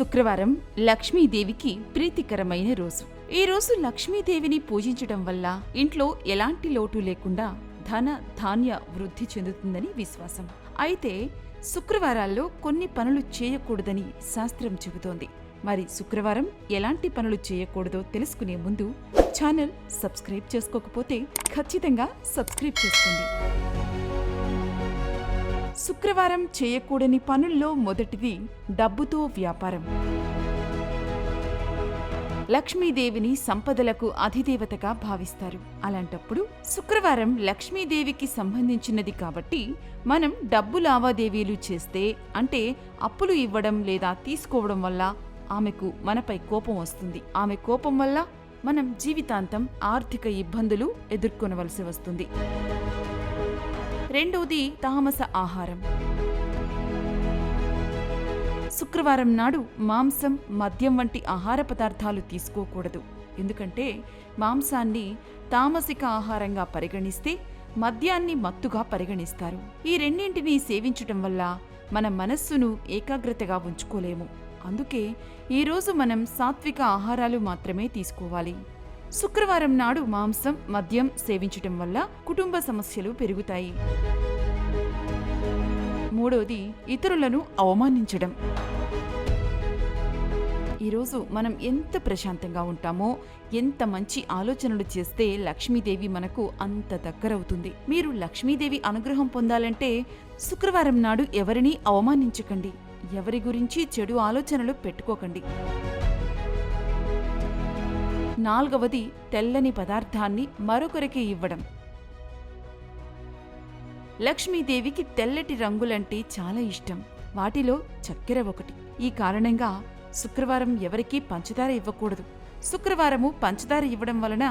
శుక్రవారం లక్ష్మీదేవికి ప్రీతికరమైన రోజు. ఈ రోజు లక్ష్మీదేవిని పూజించడం వల్ల ఇంట్లో ఎలాంటి లోటు లేకుండా ధన ధాన్య వృద్ధి చెందుతుందని విశ్వాసం. అయితే శుక్రవారాల్లో కొన్ని పనులు చేయకూడదని శాస్త్రం చెబుతోంది. మరి శుక్రవారం ఎలాంటి పనులు చేయకూడదో తెలుసుకునే ముందు ఛానల్ సబ్స్క్రైబ్ చేసుకోకపోతే ఖచ్చితంగా సబ్స్క్రైబ్ చేసుకోండి. శుక్రవారం చేయకూడని పనుల్లో మొదటిది డబ్బుతో వ్యాపారం. లక్ష్మీదేవిని సంపదలకు అధిదేవతగా భావిస్తారు. అలాంటప్పుడు శుక్రవారం లక్ష్మీదేవికి సంబంధించినది కాబట్టి మనం డబ్బు లావాదేవీలు చేస్తే అంటే అప్పులు ఇవ్వడం లేదా తీసుకోవడం వల్ల ఆమెకు మనపై కోపం వస్తుంది. ఆమె కోపం వల్ల మనం జీవితాంతం ఆర్థిక ఇబ్బందులు ఎదుర్కొనవలసి వస్తుంది. రెండవది తామస ఆహారం. శుక్రవారం నాడు మాంసం మద్యం వంటి ఆహార పదార్థాలు తీసుకోకూడదు. ఎందుకంటే మాంసాన్ని తామసిక ఆహారంగా పరిగణిస్తే మద్యాన్ని మత్తుగా పరిగణిస్తారు. ఈ రెండింటినీ సేవించటం వల్ల మన మనస్సును ఏకాగ్రతగా ఉంచుకోలేము. అందుకే ఈరోజు మనం సాత్విక ఆహారాలు మాత్రమే తీసుకోవాలి. శుక్రవారం నాడు మాంసం మద్యం సేవించటం వల్ల కుటుంబ సమస్యలు పెరుగుతాయి. మూడోది ఇతరులను అవమానించడం. ఈరోజు మనం ఎంత ప్రశాంతంగా ఉంటామో ఎంత మంచి ఆలోచనలు చేస్తే లక్ష్మీదేవి మనకు అంత దగ్గరవుతుంది. మీరు లక్ష్మీదేవి అనుగ్రహం పొందాలంటే శుక్రవారం నాడు ఎవరినీ అవమానించకండి. ఎవరి గురించి చెడు ఆలోచనలు పెట్టుకోకండి. నాల్గవది తెల్లని పదార్థాన్ని మరొకరికి ఇవ్వడం. లక్ష్మీదేవికి తెల్లటి రంగులంటే చాలా ఇష్టం. వాటిలో చక్కెర ఒకటి. ఈ కారణంగా శుక్రవారం ఎవరికీ పంచదార ఇవ్వకూడదు. శుక్రవారము పంచదార ఇవ్వడం వలన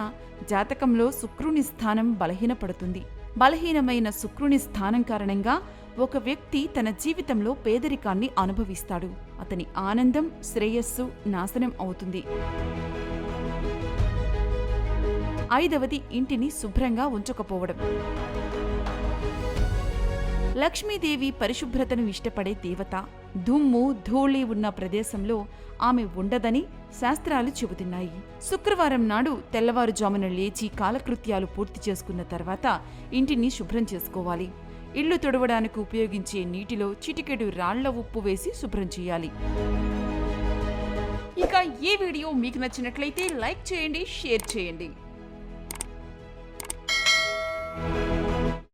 జాతకంలో శుక్రుని స్థానం బలహీనపడుతుంది. బలహీనమైన శుక్రుని స్థానం కారణంగా ఒక వ్యక్తి తన జీవితంలో పేదరికాన్ని అనుభవిస్తాడు. అతని ఆనందం శ్రేయస్సు నాశనం అవుతుంది. ఐదవది ఇంటిని శుభ్రంగా ఉంచకపోవడం. లక్ష్మీదేవి పరిశుభ్రతను ఇష్టపడే దేవత దుమ్ము ధూళి ఉన్న ప్రదేశంలో ఆమె ఉండదని శాస్త్రాలు చెబుతున్నాయి. శుక్రవారం నాడు తెల్లవారుజామున లేచి కాలకృత్యాలు పూర్తి చేసుకున్న తర్వాత ఇంటిని శుభ్రం చేసుకోవాలి. ఇల్లు తుడవడానికి ఉపయోగించే నీటిలో చిటికెడు రాళ్ళ ఉప్పు వేసి శుభ్రం చేయాలి. ఇక ఈ వీడియో మీకు నచ్చినట్లయితే లైక్ చేయండి షేర్ చేయండి. Thank you.